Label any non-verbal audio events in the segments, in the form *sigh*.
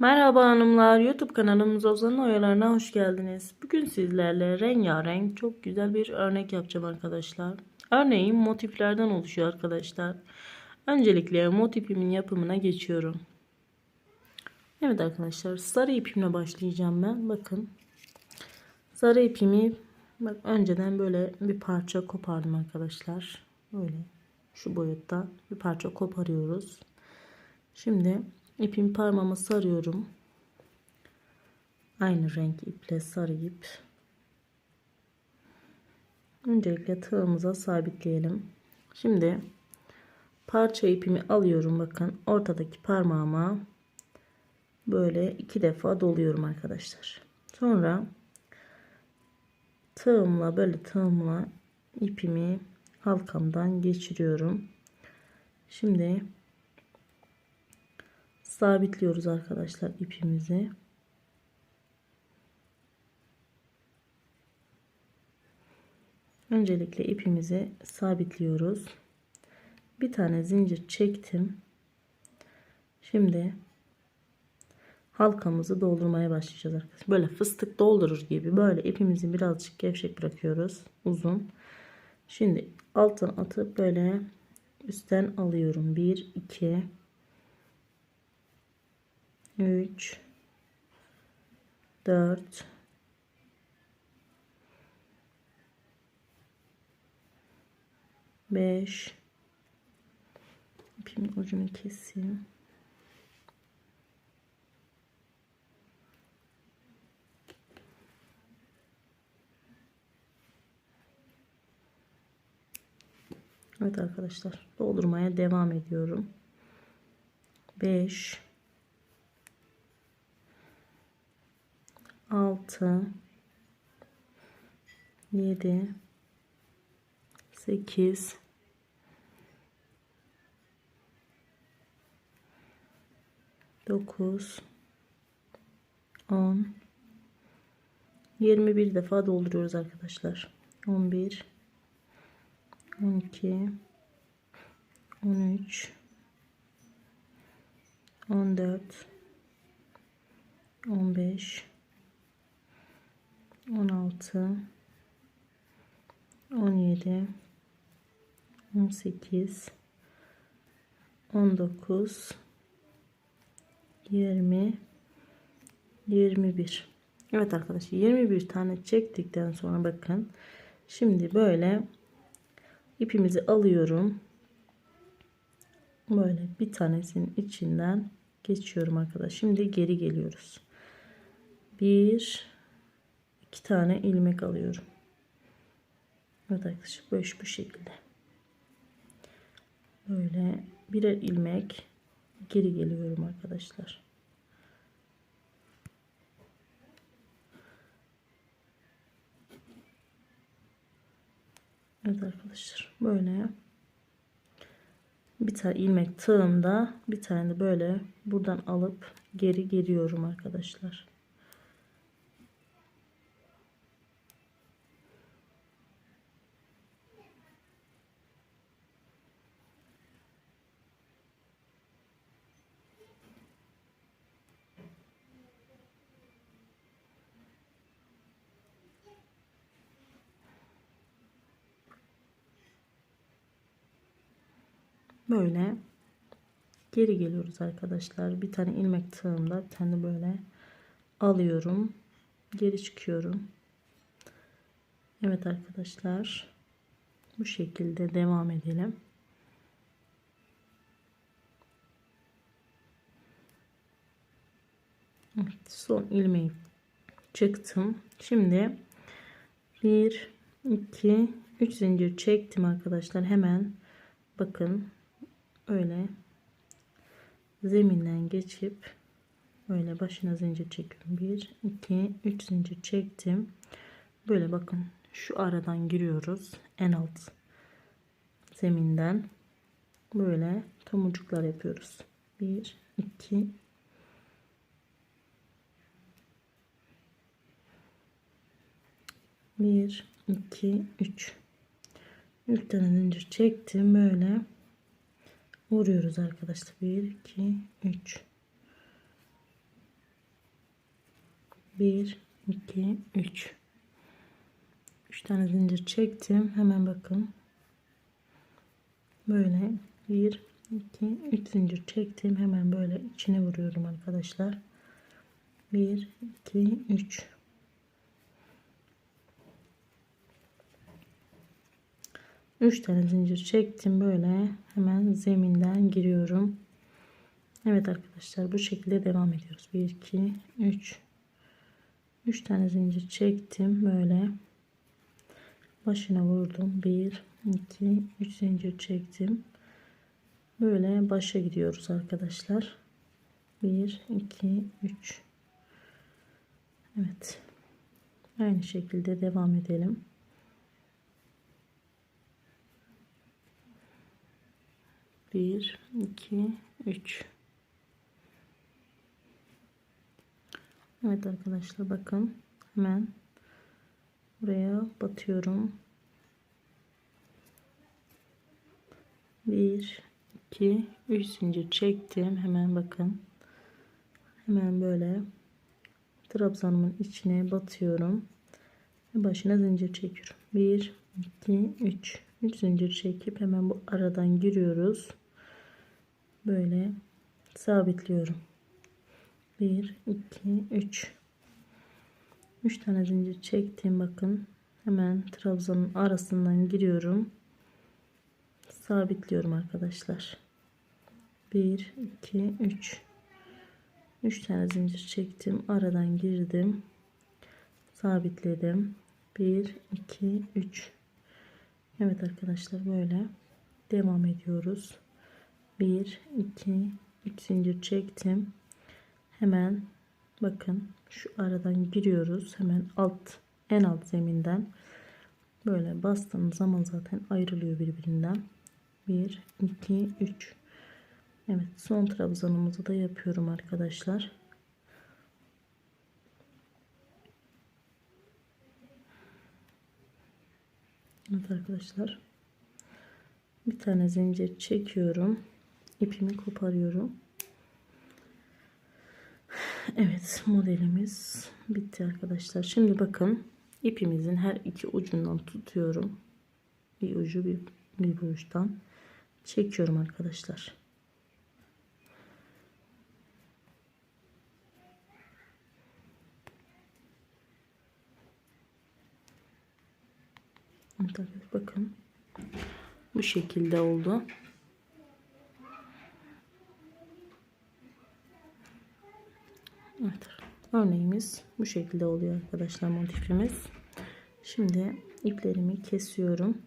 Merhaba hanımlar, YouTube kanalımız Ozan'ın oyalarına hoş geldiniz. Bugün sizlerle rengarenk çok güzel bir örnek yapacağım arkadaşlar. Örneğin motiflerden oluşuyor arkadaşlar. Öncelikle motifimin yapımına geçiyorum. Evet arkadaşlar sarı ipimle başlayacağım ben. Bakın sarı ipimi bak önceden böyle bir parça kopardım arkadaşlar. Böyle şu boyutta bir parça koparıyoruz. Şimdi ipin parmağıma sarıyorum. Aynı renk iple sarayıp öncelikle tığımıza sabitleyelim. Şimdi parça ipimi alıyorum bakın ortadaki parmağıma böyle iki defa doluyorum arkadaşlar. Sonra tığımla böyle tığımla ipimi halkamdan geçiriyorum. Şimdi sabitliyoruz arkadaşlar ipimizi. Öncelikle ipimizi sabitliyoruz. Bir tane zincir çektim. Şimdi halkamızı doldurmaya başlayacağız arkadaşlar. Böyle fıstık doldurur gibi böyle ipimizi birazcık gevşek bırakıyoruz. Uzun. Şimdi alttan atıp böyle üstten alıyorum. 1 2 3 4 5 ipimin ucunu keseyim. Evet arkadaşlar doldurmaya devam ediyorum. 5 6 7 8 9 10 21 defa dolduruyoruz arkadaşlar. 11 12 13 14 15 16 17 18 19 20 21 Evet arkadaşlar 21 tane çektikten sonra bakın. Şimdi böyle ipimizi alıyorum. Böyle bir tanesinin içinden geçiyorum arkadaşlar. Şimdi geri geliyoruz. Bir iki tane ilmek alıyorum. Evet arkadaşlar böyle bu şekilde. Böyle birer ilmek geri geliyorum arkadaşlar. Evet arkadaşlar böyle bir tane ilmek tığımda bir tane de böyle buradan alıp geri geliyorum arkadaşlar. Böyle geri geliyoruz arkadaşlar. Bir tane ilmek tığımda bir tane böyle alıyorum. Geri çıkıyorum. Evet arkadaşlar. Bu şekilde devam edelim. Evet, son ilmeği çıktım. Şimdi 1 2 3 zincir çektim arkadaşlar. Hemen bakın öyle zeminden geçip böyle başına zincir çekiyorum. 1 2 3 zincir çektim. Böyle bakın şu aradan giriyoruz en alt zeminden. Böyle tomurcuklar yapıyoruz. 1 2 1 2 3 3 tane zincir çektim böyle vuruyoruz arkadaşlar. 1 2 3 1 2 3 3 tane zincir çektim. Hemen bakın. Böyle 1 2 3 zincir çektim. Hemen böyle içine vuruyorum arkadaşlar. 1 2 3 3 tane zincir çektim böyle hemen zeminden giriyorum. Evet arkadaşlar bu şekilde devam ediyoruz. 1 2 3 3 tane zincir çektim böyle. Başına vurdum. 1 2 3 zincir çektim. Böyle başa gidiyoruz arkadaşlar. 1 2 3 Evet. Aynı şekilde devam edelim bir iki üç Evet arkadaşlar bakın hemen buraya batıyorum. 1 2 3 zincir çektim. Hemen bakın. Hemen böyle trabzanımın içine batıyorum. Ve başına zincir çekiyorum. 1 2 3 3 zincir çekip hemen bu aradan giriyoruz. Böyle sabitliyorum. 1 2 3 3 tane zincir çektim bakın. Hemen trabzanın arasından giriyorum. Sabitliyorum arkadaşlar. 1 2 3 3 tane zincir çektim aradan girdim. Sabitledim. 1 2 3 Evet arkadaşlar böyle devam ediyoruz 1 2 3 zincir çektim. Hemen bakın şu aradan giriyoruz. Hemen alt en alt zeminden böyle bastığımız zaman zaten ayrılıyor birbirinden. 1 2 3 Evet son trabzanımızı da yapıyorum arkadaşlar. Evet arkadaşlar. Bir tane zincir çekiyorum ipimi koparıyorum Evet modelimiz bitti arkadaşlar. Şimdi bakın ipimizin her iki ucundan tutuyorum. Bir ucu bir, bir uçtan çekiyorum arkadaşlar. Bakın bu şekilde oldu. Evet. Örneğimiz bu şekilde oluyor arkadaşlar motifimiz. Şimdi iplerimi kesiyorum.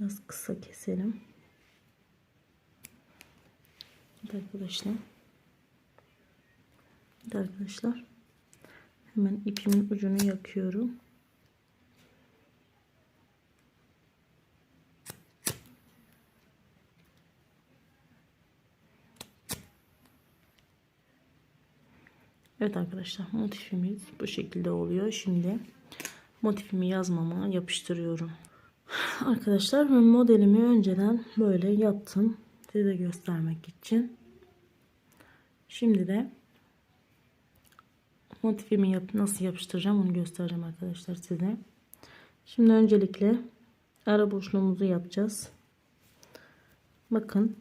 Biraz kısa keselim. Arkadaşlar. Arkadaşlar. Hemen ipimin ucunu yakıyorum. Evet arkadaşlar motifimiz bu şekilde oluyor. Şimdi motifimi yazmama yapıştırıyorum. *laughs* Arkadaşlar ben modelimi önceden böyle yaptım. Size göstermek için. Şimdi de motifimi yap nasıl yapıştıracağım onu göstereceğim arkadaşlar size. Şimdi öncelikle ara boşluğumuzu yapacağız. Bakın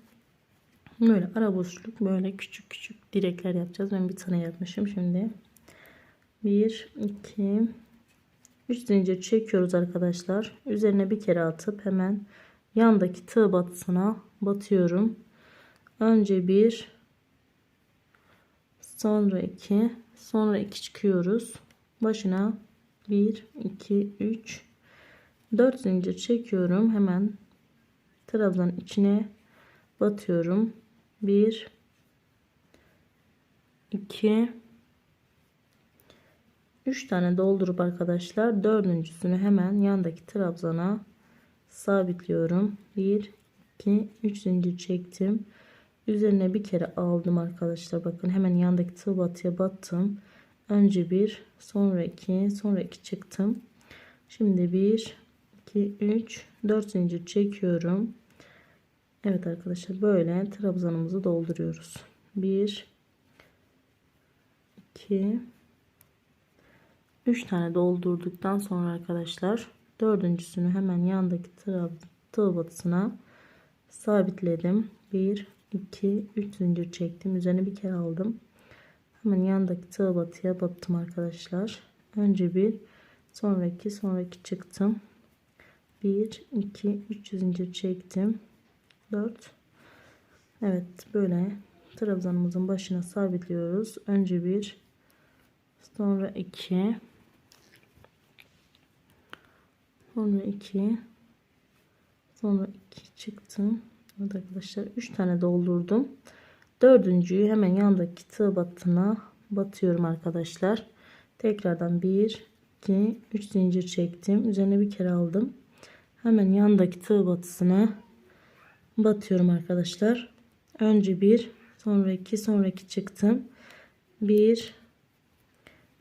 Böyle ara boşluk böyle küçük küçük direkler yapacağız. Ben bir tane yapmışım şimdi. 1 2 3 zincir çekiyoruz arkadaşlar. Üzerine bir kere atıp hemen yandaki tığ batısına batıyorum. Önce bir sonra iki sonra iki çıkıyoruz. Başına 1 2 3 4 zincir çekiyorum. Hemen trabzanın içine batıyorum. 1 2 3 tane doldurup arkadaşlar dördüncüsünü hemen yandaki trabzana sabitliyorum. 1 2 3 zincir çektim. Üzerine bir kere aldım arkadaşlar. Bakın hemen yandaki tığ batıya battım. Önce bir sonra iki sonra iki çıktım. Şimdi 1 2 3 4 zincir çekiyorum Evet arkadaşlar böyle trabzanımızı dolduruyoruz. 1 2 3 tane doldurduktan sonra arkadaşlar dördüncüsünü hemen yandaki tığ, batısına sabitledim. 1 2 3 zincir çektim. Üzerine bir kere aldım. Hemen yandaki tığ batıya battım arkadaşlar. Önce bir sonraki sonraki çıktım. 1 2 3 zincir çektim. 4 Evet böyle trabzanımızın başına sabitliyoruz. Önce bir sonra iki sonra iki sonra iki çıktım. Evet arkadaşlar 3 tane doldurdum. Dördüncüyü hemen yandaki tığ battına batıyorum arkadaşlar. Tekrardan 1 2 3 zincir çektim. Üzerine bir kere aldım. Hemen yandaki tığ batısına batıyorum arkadaşlar. Önce bir sonra iki sonraki çıktım. 1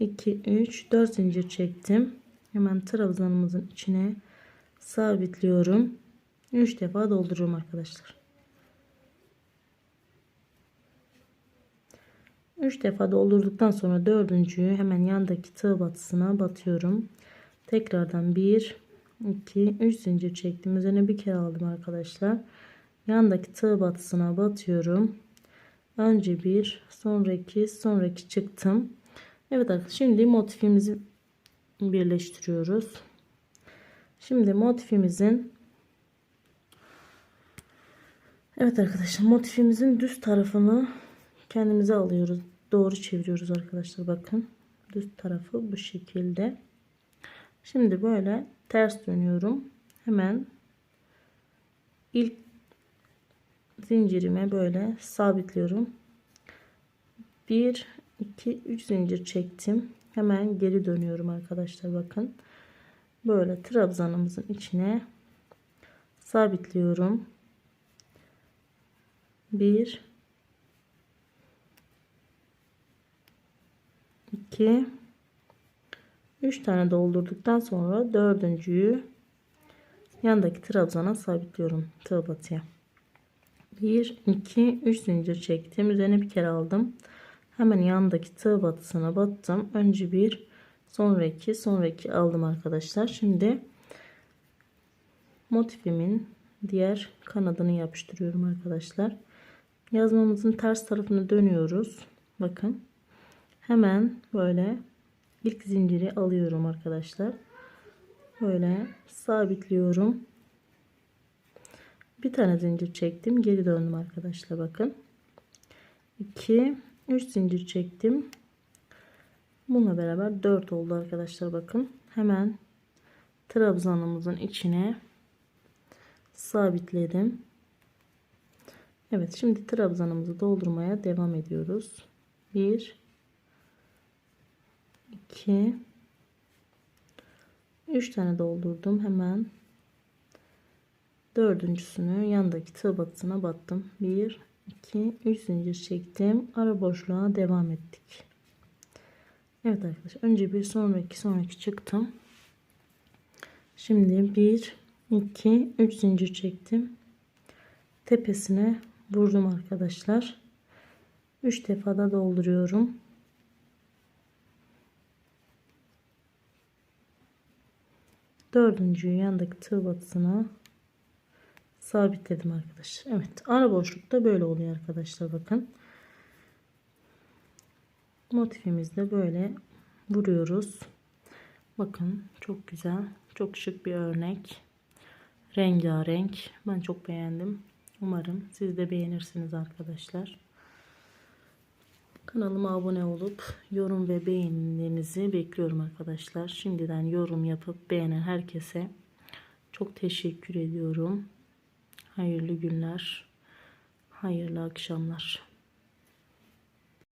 2 3 4 zincir çektim. Hemen trabzanımızın içine sabitliyorum. 3 defa dolduruyorum arkadaşlar. 3 defa doldurduktan sonra dördüncüyü hemen yandaki tığ batısına batıyorum. Tekrardan 1 2 3 zincir çektim. Üzerine bir kere aldım arkadaşlar. Yandaki tığ batısına batıyorum. Önce bir, sonraki, sonraki çıktım. Evet arkadaşlar şimdi motifimizi birleştiriyoruz. Şimdi motifimizin Evet arkadaşlar motifimizin düz tarafını kendimize alıyoruz. Doğru çeviriyoruz arkadaşlar bakın. Düz tarafı bu şekilde. Şimdi böyle ters dönüyorum. Hemen ilk zincirime böyle sabitliyorum. 1 2 3 zincir çektim. Hemen geri dönüyorum arkadaşlar bakın. Böyle trabzanımızın içine sabitliyorum. 1 2 3 tane doldurduktan sonra dördüncüyü yandaki trabzana sabitliyorum tığ batıya. 1 2 3 zincir çektim. Üzerine bir kere aldım. Hemen yandaki tığ batısına battım. Önce bir sonra iki sonra iki aldım arkadaşlar. Şimdi motifimin diğer kanadını yapıştırıyorum arkadaşlar. Yazmamızın ters tarafını dönüyoruz. Bakın. Hemen böyle ilk zinciri alıyorum arkadaşlar. Böyle sabitliyorum bir tane zincir çektim geri döndüm arkadaşlar bakın. 2 3 zincir çektim. Bununla beraber 4 oldu arkadaşlar bakın. Hemen trabzanımızın içine sabitledim. Evet şimdi trabzanımızı doldurmaya devam ediyoruz. 1 2 3 tane doldurdum hemen dördüncüsünü yandaki tığ battım. 1 2 3 zincir çektim. Ara boşluğa devam ettik. Evet arkadaşlar önce bir sonraki sonraki çıktım. Şimdi 1 2 3 zincir çektim. Tepesine vurdum arkadaşlar. 3 defada dolduruyorum. Dördüncü yandaki tığ batısına sabitledim arkadaşlar. Evet ara boşlukta böyle oluyor arkadaşlar bakın. Motifimizde böyle vuruyoruz. Bakın çok güzel. Çok şık bir örnek. Rengarenk. Ben çok beğendim. Umarım siz de beğenirsiniz arkadaşlar. Kanalıma abone olup yorum ve beğenilerinizi bekliyorum arkadaşlar. Şimdiden yorum yapıp beğenen herkese çok teşekkür ediyorum. Hayırlı günler, hayırlı akşamlar.